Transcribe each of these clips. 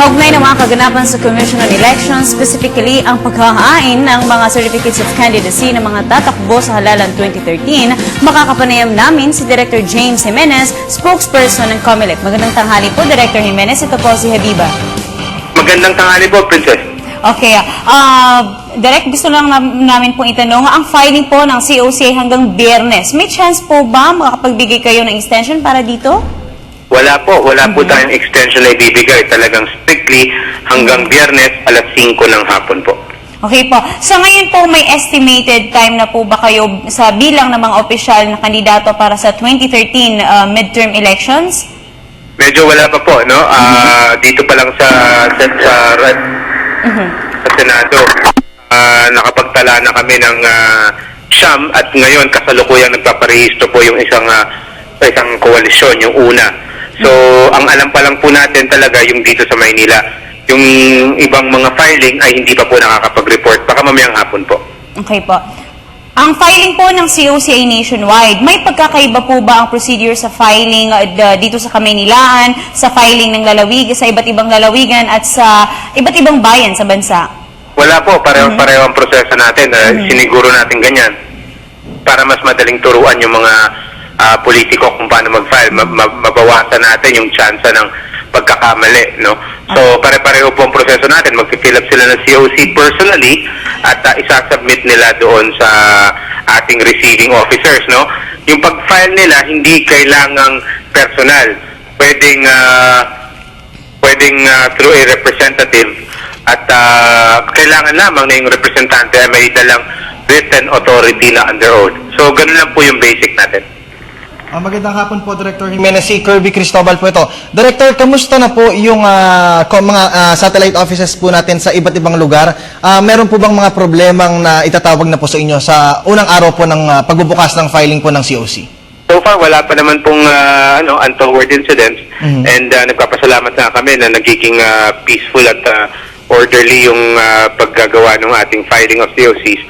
Kaugnay ng mga kaganapan sa Commission on Elections, specifically ang paghahain ng mga certificates of candidacy ng mga tatakbo sa halalan 2013, makakapanayam namin si Director James Jimenez, spokesperson ng COMELEC. Magandang tanghali po, Director Jimenez. Ito po si Habiba. Magandang tanghali po, Princess. Okay, ah, Direk, gusto lang nam- namin pong itanong, ang filing po ng COC ay hanggang biyernes. May chance po ba makakapagbigay kayo ng extension para dito? Wala po, wala po tayong extension na ibibigay. Talagang strictly hanggang biyernes alas 5 ng hapon po. Okay po. Sa ngayon po, may estimated time na po ba kayo sa bilang ng mga opisyal na kandidato para sa 2013 uh, midterm elections? Medyo wala pa po, no? Ah, Dito pa lang sa, sa, sa, sa Senado, ah, nakapagtala na kami ng ah, siyam at ngayon kasalukuyang nagpaparehistro po yung isang ah, isang koalisyon, yung una. So, ang alam pa lang po natin talaga yung dito sa Maynila. Yung ibang mga filing ay hindi pa po nakakapag-report. Baka mamayang hapon po. Okay po. Ang filing po ng COC ay nationwide. May pagkakaiba po ba ang procedure sa filing uh, dito sa Kamaynilaan, sa filing ng lalawig, sa iba't ibang lalawigan at sa iba't ibang bayan sa bansa? Wala po, pareho-pareho ang proseso natin. Uh, Siniguro natin ganyan para mas madaling turuan yung mga ah, politiko kung paano mag-file. Ma- ma- mabawasan natin yung tsansa ng pagkakamali, no? So, pare-pareho po ang proseso natin. Mag-fill up sila ng COC personally at ah, isasubmit nila doon sa ating receiving officers, no? Yung pag-file nila, hindi kailangang personal. Pwedeng ah, pwedeng ah, through a representative at ah, kailangan lamang na yung representante ay may dalang written authority na under oath. So, ganun lang po yung basic natin. Ah, magandang hapon po, Director Jimenez. Si Kirby Cristobal po ito. Director, kamusta na po yung ko- mga ah, satellite offices po natin sa iba't ibang lugar? Ah, meron po bang mga problemang na itatawag na po sa inyo sa unang araw po ng ah, pagbubukas ng filing po ng COC? So far, wala pa naman pong ah, ano, untoward incidents Mhm. and ah, nagpapasalamat na kami na nagiging ah, peaceful at ah, orderly yung ah, paggagawa ng ating filing of COCs.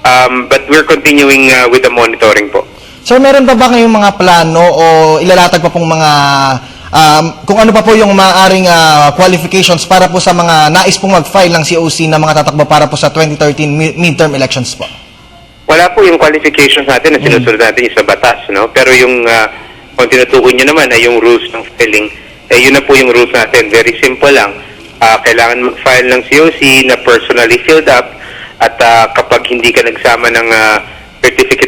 Um, but we're continuing ah, with the monitoring po. Sir, meron pa ba kayong mga plano o ilalatag pa pong mga um, kung ano pa po yung maaaring ah, qualifications para po sa mga nais pong mag-file ng COC na mga tatakbo para po sa 2013 mi- midterm elections po? Wala po yung qualifications natin na sinusunod natin yung sa batas, no? Pero yung uh, kung tinutukoy nyo naman ay yung rules ng filing, eh yun na po yung rules natin. Very simple lang. Ah, kailangan mag-file ng COC na personally filled up at ah, kapag hindi ka nagsama ng ah,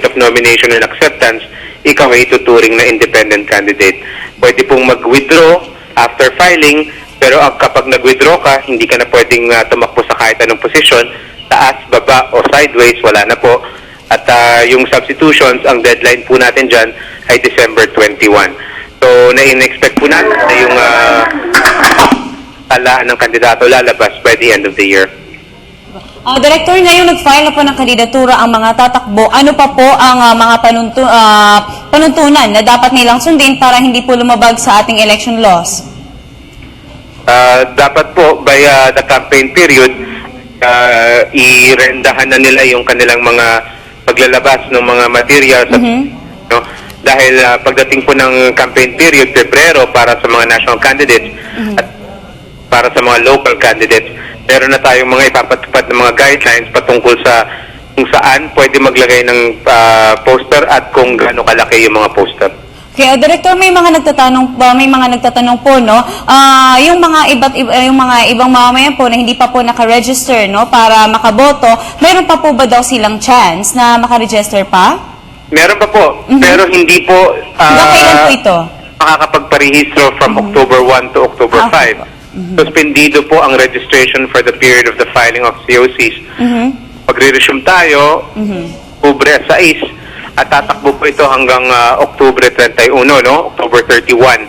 Certificate of Nomination and Acceptance, ikaw ay tuturing na independent candidate. Pwede pong mag-withdraw after filing, pero ah, kapag nag-withdraw ka, hindi ka na pwedeng ah, tumakbo sa kahit anong posisyon, taas, baba o sideways, wala na po. At ah, yung substitutions, ang deadline po natin dyan ay December 21. So, na-expect po natin na yung uh, talaan ng kandidato lalabas by the end of the year. Ah, Director, ngayong nag-file na po ng kandidatura ang mga tatakbo, ano pa po ang ah, mga panuntu- ah, panuntunan na dapat nilang sundin para hindi po lumabag sa ating election laws? Ah, dapat po, by ah, the campaign period, uh, irendahan na nila yung kanilang mga paglalabas ng mga materials. at, no? Dahil ah, pagdating po ng campaign period, Pebrero, para sa mga national candidates at para sa mga local candidates, meron na tayong mga ipapatupad ng mga guidelines patungkol sa kung saan pwede maglagay ng ah, poster at kung gaano kalaki yung mga poster. Kaya Director, may mga nagtatanong ba, may mga nagtatanong po, no? Ah, yung mga iba't iba, yung mga ibang mamamayan po na hindi pa po naka-register, no, para makaboto, meron pa po ba daw silang chance na maka-register pa? Meron pa po, pero hindi po ah, Hanggang kailan po ito? makakapagparehistro from October 1 to October Ah, okay 5. Po. Suspendido po ang registration for the period of the filing of COCs. Mhm. Magre-resume tayo, October 6, at tatakbo po ito hanggang ah, October 31, no? October 31.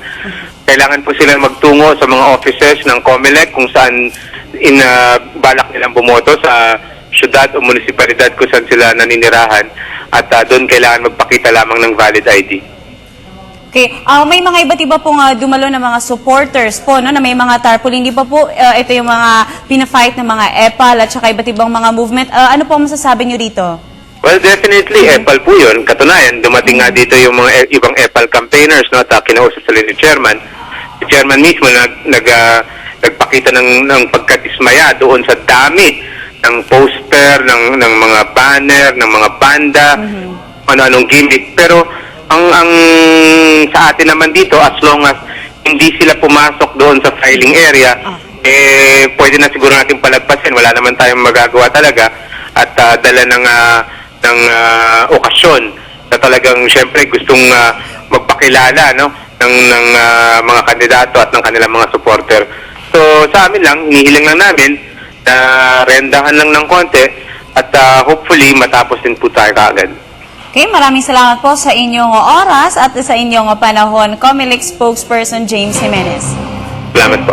Kailangan po sila magtungo sa mga offices ng COMELEC kung saan in ah, balak nilang bumoto sa syudad o munisipalidad kung saan sila naninirahan at ah, doon kailangan magpakita lamang ng valid ID. Okay, ah may mga iba't iba pong ah, dumalo na mga supporters po, no, na may mga tarpaulin. Hindi pa po ah, ito yung mga pina-fight ng mga EPAL at saka iba't ibang mga movement. Ah, ano po ang masasabi nyo rito? Well, definitely, EPAL po yun. Katunayan, dumating nga dito yung mga e- ibang EPAL campaigners, no, at uh, kinausap sila ni Chairman. Si Chairman mismo nag, nag, ah, nagpakita ng, ng pagkadismaya doon sa dami ng poster, ng, ng mga banner, ng mga banda, ano-anong gimmick. Pero ang, ang sa atin naman dito, as long as hindi sila pumasok doon sa filing area, eh, pwede na siguro natin palagpasin. Wala naman tayong magagawa talaga at ah, dala ng, ah, ng ah, okasyon na talagang siyempre gustong ah, magpakilala no ng ng ah, mga kandidato at ng kanilang mga supporter. So sa amin lang, hinihiling lang namin na rendahan lang ng konti at ah, hopefully matapos din po tayo kaagad. Okay, maraming salamat po sa inyong oras at sa inyong panahon. Comelec spokesperson James Jimenez. Salamat po.